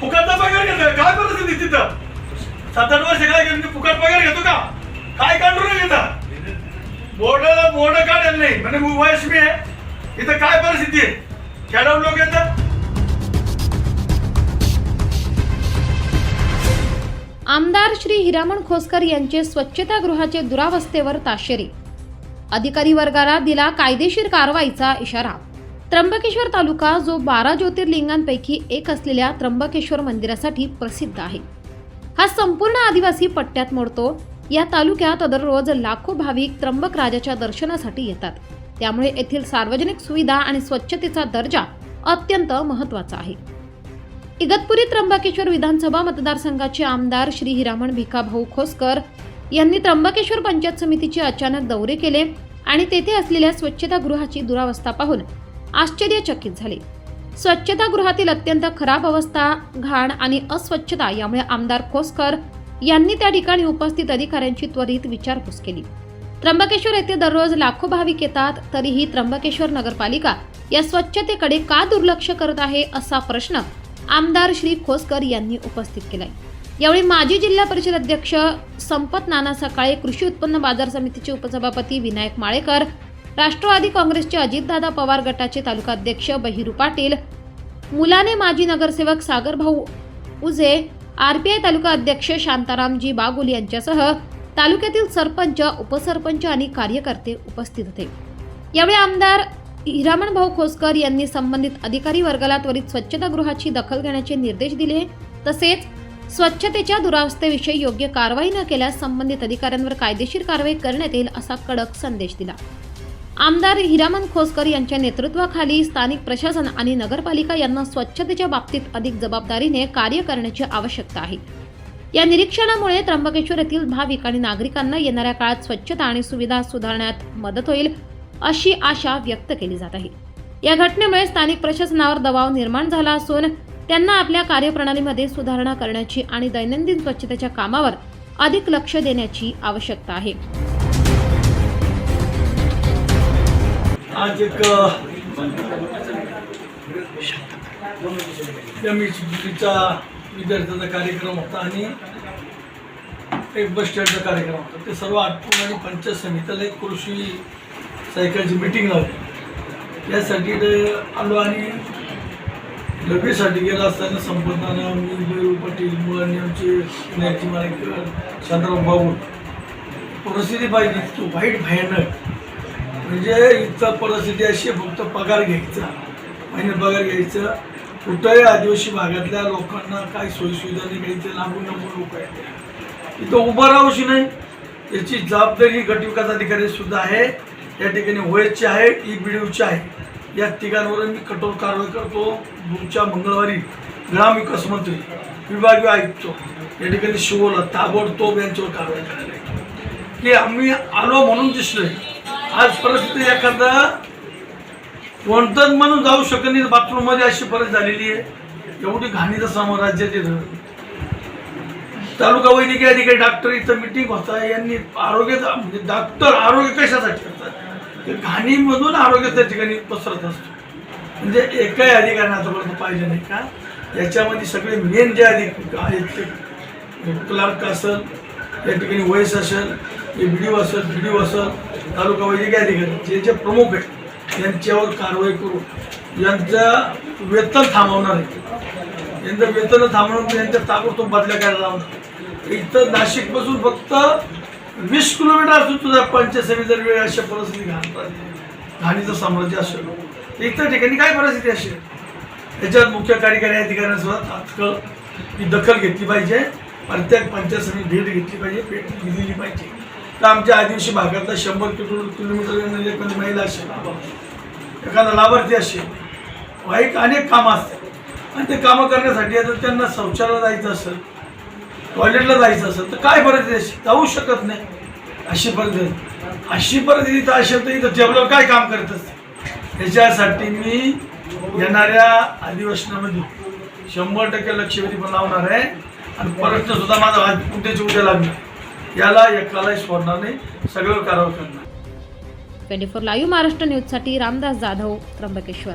फुकटचा पगार घेतोय. काय परिस्थिती तिथं? सात आठ वर्ष काय घेऊन फुकट पगार घेतो का? काय काढून घेता बोर्ड बोर्ड काढेल नाही. म्हणजे मी वयस मी आहे. इथं काय परिस्थिती आहे? खेळाडू लोक येतात. आमदार श्री हिरामण खोसकर यांचे स्वच्छतागृहाचे दुरावस्थेवर ताशेरी. अधिकारी वर्गाला दिला कायदेशीर कारवाईचा इशारा. त्र्यंबकेश्वर तालुका जो बारा ज्योतिर्लिंगांपैकी एक असलेल्या त्र्यंबकेश्वर मंदिरासाठी प्रसिद्ध आहे. हा संपूर्ण आदिवासी पट्ट्यात मोडतो. या तालुक्यात दररोज लाखो भाविक त्र्यंबक राजाच्या दर्शनासाठी येतात. त्यामुळे येथील सार्वजनिक सुविधा आणि स्वच्छतेचा दर्जा अत्यंत महत्त्वाचा आहे. इगतपुरी त्र्यंबकेश्वर विधानसभा मतदारसंघाचे आमदार श्री हिरामण भिकाभाऊ खोसकर यांनी त्र्यंबकेश्वर पंचायत समितीचे अचानक दौरे केले आणि तेथे असलेल्या स्वच्छतागृहाची दुरावस्था पाहून आश्चर्यचकित झाले. स्वच्छतागृहातील अत्यंत खराब अवस्था घाण आणि अस्वच्छता यामुळे आमदार खोसकर यांनी त्या ठिकाणी उपस्थित अधिकाऱ्यांची त्वरित विचारपूस केली. त्र्यंबकेश्वर येथे दररोज लाखो भाविक येतात तरीही त्र्यंबकेश्वर नगरपालिका या स्वच्छतेकडे का दुर्लक्ष करत आहे असा प्रश्न आमदार श्री खोसकर यांनी उपस्थित केलाय. यावेळी माजी जिल्हा परिषद अध्यक्ष संपत नाना सकाळे कृषी उत्पन्न बाजार समितीचे उपसभापती विनायक माळेकर राष्ट्रवादी काँग्रेसचे अजितदादा पवार गटाचे तालुका अध्यक्ष बहिरू पाटील मुलाने माजी नगरसेवक सागरभाऊ उजे आरपीआय तालुका अध्यक्ष शांतारामजी बागुल यांच्यासह तालुक्यातील सरपंच उपसरपंच आणि कार्यकर्ते उपस्थित होते. यावेळी आमदार हिरामण भाऊ खोसकर यांनी संबंधित अधिकारी वर्गाला त्वरित स्वच्छतागृहाची दखल घेण्याचे निर्देश दिले. तसेच स्वच्छतेच्या दुरावस्थेविषयी योग्य कारवाई न केल्यास संबंधित अधिकाऱ्यांवर कायदेशीर कारवाई करण्यात येईल असा कडक संदेश दिला. आमदार हिरामन खोसकर यांच्या नेतृत्वाखाली स्थानिक प्रशासन आणि नगरपालिका यांना स्वच्छतेच्या बाबतीत अधिक जबाबदारीने कार्य करण्याची आवश्यकता आहे. या निरीक्षणामुळे त्र्यंबकेश्वर येथील भाविक आणि नागरिकांना येणाऱ्या काळात स्वच्छता आणि सुविधा सुधारण्यात मदत होईल अशी आशा व्यक्त केली जात आहे. या घटनेमुळे स्थानिक प्रशासनावर दबाव निर्माण झाला असून त्यांना आपल्या कार्यप्रणालीमध्ये सुधारणा करण्याची आणि दैनंदिन स्वच्छतेच्या कामावर अधिक लक्ष देण्याची आवश्यकता आहे. आज एक एमएचबीचा विद्यार्थ्याचा कार्यक्रम होता आणि एक बस स्टँडचा कार्यक्रम होता. ते सर्व आटपून आणि पंचायत समितीला एक कृषी सायकलची मिटिंग लावली यासाठी आलो आणि लगेचसाठी गेला असताना संपताना मी बैरू पाटील मुलांनी आमचे पुण्याची माळेकर शांताराम परिस्थिती पाहिजे तू वाईट भयानक म्हणजे इथं परिस्थिती अशी फक्त पगार घ्यायचा. महिने पगार घ्यायचा. कुठंही आदिवासी भागातल्या लोकांना काही सोयीसुविधा नाही घ्यायचं लांबून लांबून लोक आहेत. इथं उभं राहूशी नाही. याची जबाबदारी गटविकास अधिकारी सुद्धा आहे. या ठिकाणी ओएसची आहे ई बी डी आहे. या तिघांवर मी कठोर कारवाई करतो. पुढच्या मंगळवारी ग्रामविकास मंत्री विभागीय आयुक्त या ठिकाणी शिवला ताबडतोब यांच्यावर कारवाई करायला की आम्ही आलो म्हणून दिसलोय. आज परिस्थिती एखादा कोणतंच म्हणून जाऊ शकत नाही. बाथरूममध्ये अशी परिस्थिती झालेली आहे. एवढी घाणीचं समोर राज्याचे तालुका वैद्यकीय अधिकारी डॉक्टर इथं मिटिंग होता यांनी आरोग्याचा म्हणजे डॉक्टर आरोग्य कशासाठी करतात? ते घाणीमधून आरोग्य त्या ठिकाणी पसरत असतो. म्हणजे एकाही अधिकाऱ्यांना आतापर्यंत पाहिजे नाही का? याच्यामध्ये सगळे मेन जे अधिक आहेत ते क्लार्क असेल या ठिकाणी वयस असेल हे बी डी ओ असेल बी डी ओ असेल तालुका वैद्यकीय अधिकारी जे जे प्रमुख आहेत. यांच्यावर कारवाई करून यांचं वेतन थांबवणार आहे यांचं वेतन थांबवून यांच्या ताबडतोब बदल्या करायला लावणार इथं नाशिकपासून फक्त वीस किलोमीटर असून तुझा पंचायत जर वेळ अशा परिस्थिती घालतात घाणीचं साम्राज्य असेल. इतर ठिकाणी काय परिस्थिती असेल? याच्यात मुख्य कार्यकारी अधिकाऱ्यांसुद्धा तात्काळ ही दखल घेतली पाहिजे प्रत्येक पंचायत समिती भेट घेतली पाहिजे भेट दिलेली पाहिजे. तर आमच्या आदिवासी भागातला शंभर किलो किलोमीटर म्हणजे एखादी महिला असेल एखादा लाभार्थी असेल वाईट अनेक कामं असतात. आणि ते कामं करण्यासाठी आता त्यांना शौचालयाला जायचं असेल टॉयलेटला जायचं असेल तर काय परिस्थिती अशी जाऊ शकत नाही. अशी परिस्थिती. अशी परिस्थिती तर असेल तर इथं टेबलवर काय काम करत असते याच्यासाठी मी येणाऱ्या अधिवेशनामध्ये शंभर टक्के लक्षवेधी पण लावणार आहे. आणि प्रश्न सुद्धा माझा आज उद्याच्या उद्या लागणार. याला एकालाही सोडणार नाही. सगळं करावं करणार ट्वेंटी फोर लाईव्ह महाराष्ट्र न्यूजसाठी रामदास जाधव त्र्यंबकेश्वर.